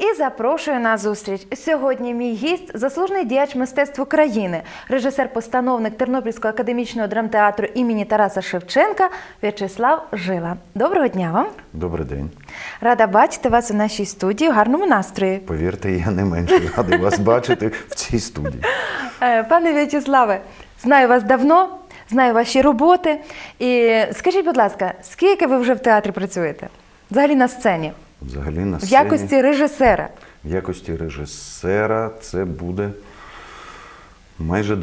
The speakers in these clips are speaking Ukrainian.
І запрошую на зустріч. Сьогодні мій гість заслужений діяч мистецтв України, режисер-постановник Тернопільського академічного драмтеатру імені Тараса Шевченка В'ячеслав Жила. Доброго дня вам! Добрий день. Рада бачити вас у нашій студії у гарному настрої. Повірте, я не менше радий вас бачити в цій студії. Е, Пане В'ячеславе, знаю вас давно, знаю ваші роботи. І скажіть, будь ласка, скільки ви вже в театрі працюєте? Взагалі на сцені, Взагалі на в якості режисера. в якості режисера це буде майже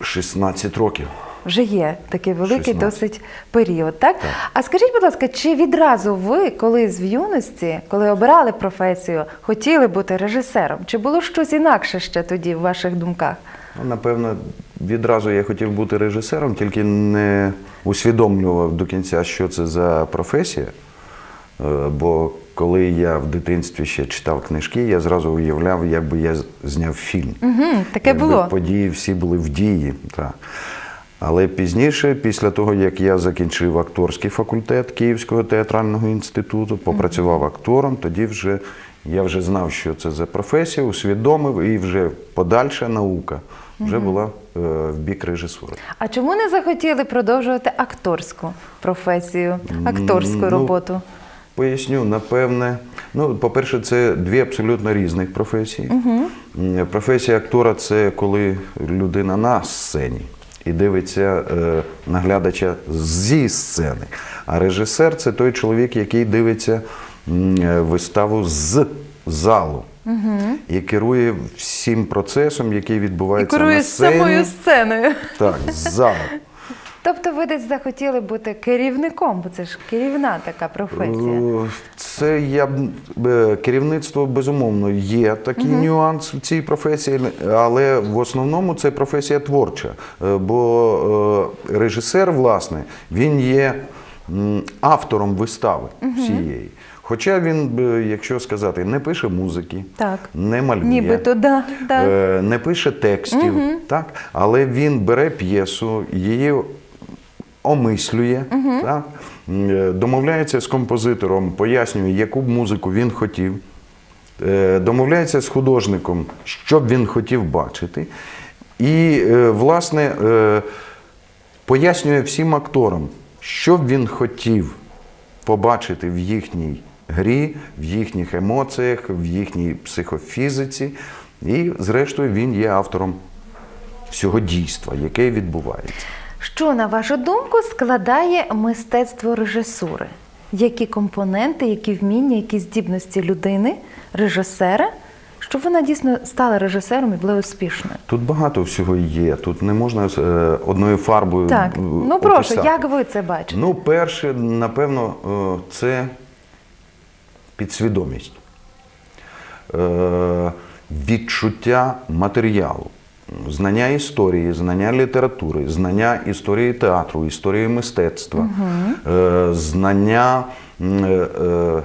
16 років. Вже є такий великий 16. досить період, так? Так. А скажіть, будь ласка, чи відразу ви колись в юності, коли обирали професію, хотіли бути режисером? Чи було щось інакше ще тоді в ваших думках? Ну, напевно, відразу я хотів бути режисером, тільки не усвідомлював до кінця, що це за професія. Е, Бо коли я в дитинстві ще читав книжки, я зразу уявляв, як би я зняв фільм. Угу, таке Якби було. Події всі були в дії. Так. Але пізніше, після того, як я закінчив акторський факультет Київського театрального інституту, попрацював актором, тоді вже я вже знав, що це за професія, усвідомив, і вже подальша наука вже була е, в бік режисури. А чому не захотіли продовжувати акторську професію, акторську ну, роботу? Поясню, напевне. Ну, по-перше, це дві абсолютно різних професії. М, Професія актора це коли людина на сцені і дивиться е, наглядача зі сцени. А режисер це той чоловік, який дивиться е, виставу з залу. І керує всім процесом, який І відбувається керує на сцені. самою сценою. Так, з залу. Тобто ви десь захотіли бути керівником, бо це ж керівна така професія. Е, Це я б е, керівництво безумовно є такий нюанс в цій професії, але в основному це професія творча. Е, Бо режисер, власне, він є автором вистави всієї. Хоча він, якщо сказати, не пише музики, Так. не малює. Нібито, да, да. Не пише текстів, так? але він бере п'єсу, її омислює, так? Е, домовляється з композитором, пояснює, яку б музику він хотів, е, домовляється з художником, що б він хотів бачити. І, е, власне, пояснює всім акторам, що б він хотів побачити в їхній грі, в їхніх емоціях, в їхній психофізиці. І, зрештою, він є автором всього дійства, яке відбувається. Що, на вашу думку, складає мистецтво режисури? Які компоненти, які вміння, які здібності людини, режисера, щоб вона дійсно стала режисером і була успішною? Тут багато всього є. Тут не можна е, одною фарбою. Так, ну прошу, як ви це бачите? Ну, перше, напевно, е, це підсвідомість, Е, відчуття матеріалу, знання історії, знання літератури, знання історії театру, історії мистецтва, угу. знання е, е,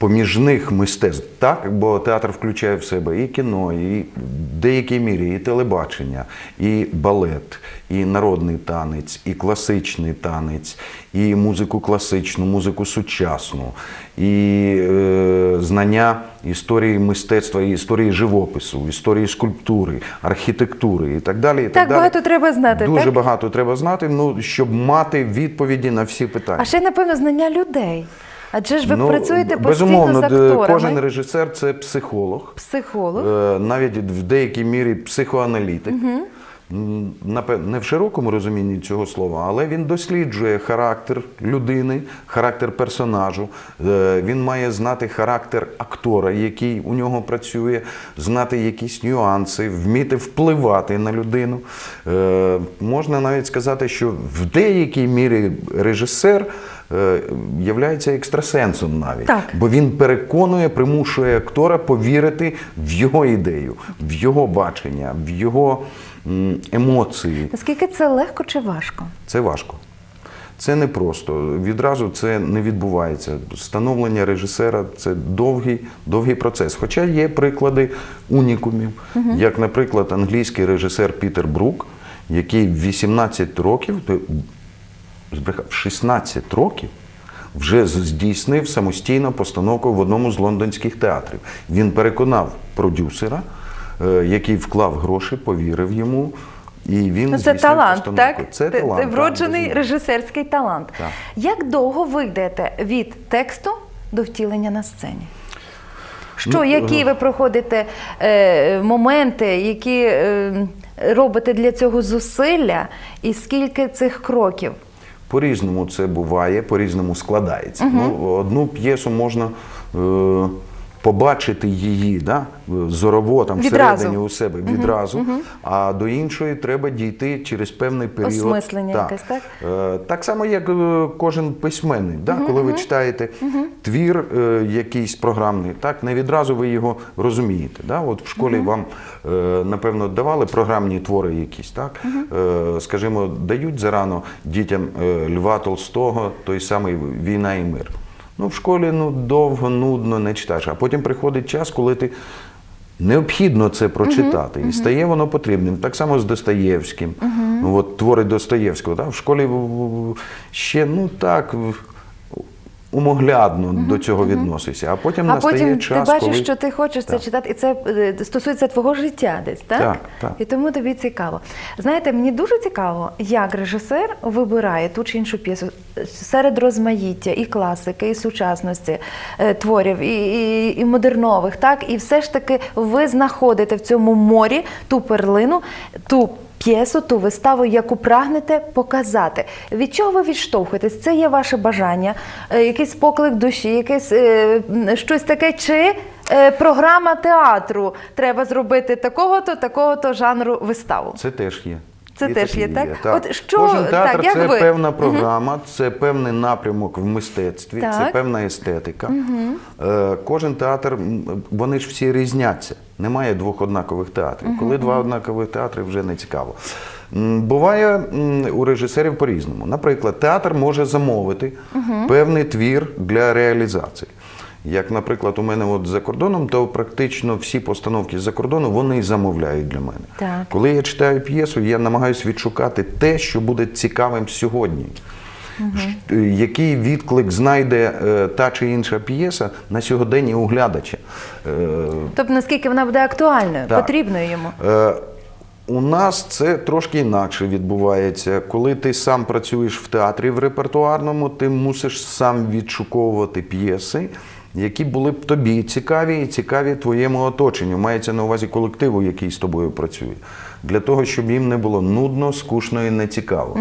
поміжних мистецтв, так? бо театр включає в себе і кіно, і в деякій мірі і телебачення, і балет, і народний танець, і класичний танець, і музику класичну, музику сучасну, і е, знання історії мистецтва, і історії живопису, історії скульптури, архітектури і так далі. І так, Так далі. багато треба знати, Дуже так? багато треба знати, ну, щоб мати відповіді на всі питання. А ще, напевно, знання людей. Адже ж ви Ну, працюєте постійно безумовно, з акторами, Кожен режисер це психолог, психолог. е, навіть в деякій мірі психоаналітик. Напев- Не в широкому розумінні цього слова, але він досліджує характер людини, характер персонажу. Е, Він має знати характер актора, який у нього працює, знати якісь нюанси, вміти впливати на людину. Е, Можна навіть сказати, що в деякій мірі режисер е, являється екстрасенсом навіть. Так. Бо він переконує, примушує актора повірити в його ідею, в його бачення, в його емоції. Наскільки це легко чи важко? Це важко. Це не просто. Відразу це не відбувається. Становлення режисера це довгий, довгий процес. Хоча є приклади унікумів, як, наприклад, англійський режисер Пітер Брук, який в 18 років, збрехав, в 16 років вже здійснив самостійно постановку в одному з лондонських театрів. Він переконав продюсера, який вклав гроші, повірив йому. І він Ну, це талант, постановку. так? Це талант. Це так, вроджений безумовно. режисерський талант. Так. Як довго ви йдете від тексту до втілення на сцені? Що, Ну, які ви проходите е, моменти, які е, робите для цього зусилля, і скільки цих кроків? По-різному це буває, по-різному складається. Ну, одну п'єсу можна е, побачити її да, зорово там Відразу. всередині у себе відразу, а до іншої треба дійти через певний період. Осмислення якесь, так? Е, так само, як е, кожен письменник. Да? Коли ви читаєте твір е, якийсь програмний, так, не відразу ви його розумієте. Да? От в школі вам, е, напевно, давали програмні твори якісь, так? Е, скажімо, дають зарано дітям е, Льва Толстого, той самий Війна і мир. Ну, в школі ну, довго, нудно не читаєш. А потім приходить час, коли ти необхідно це прочитати. І стає воно потрібним. Так само з Достоєвським. Ну, От, твори Достоєвського. Так? В школі ще ну так. Умоглядно до цього відносишся, а потім А настає потім час, ти бачиш, коли... що ти хочеш це читати, і це е, стосується твого життя десь, так? Так, так. І тому тобі цікаво. Знаєте, мені дуже цікаво, як режисер вибирає ту чи іншу п'єсу серед розмаїття і класики, і сучасності е, творів, і, і, і модернових, так? І все ж таки ви знаходите в цьому морі ту перлину, ту п'єсу, ту виставу, яку прагнете показати. Від чого ви відштовхуєтесь? Це є ваше бажання, е, якийсь поклик душі, якесь е, щось таке, чи е, програма театру треба зробити такого-то, такого-то жанру виставу. Це теж є. Це І теж таке є, так? От що- Кожен театр так, це ви? певна програма, це певний напрямок в мистецтві, це певна естетика. Е, Кожен театр, вони ж всі різняться. Немає двох однакових театрів. Коли два однакових театри, вже не цікаво. Буває у режисерів по-різному. Наприклад, театр може замовити певний твір для реалізації. Як, наприклад, у мене от за кордоном, то практично всі постановки з-за кордону вони і замовляють для мене. Так. Коли я читаю п'єсу, я намагаюся відшукати те, що буде цікавим сьогодні. Е, Який відклик знайде е, та чи інша п'єса на сьогодення у глядача? Е, Тобто, наскільки вона буде актуальною, Так. потрібною йому. Е, У нас це трошки інакше відбувається. Коли ти сам працюєш в театрі в репертуарному, ти мусиш сам відшуковувати п'єси, які були б тобі цікаві і цікаві твоєму оточенню. Мається на увазі колективу, який з тобою працює, для того, щоб їм не було нудно, скучно і нецікаво.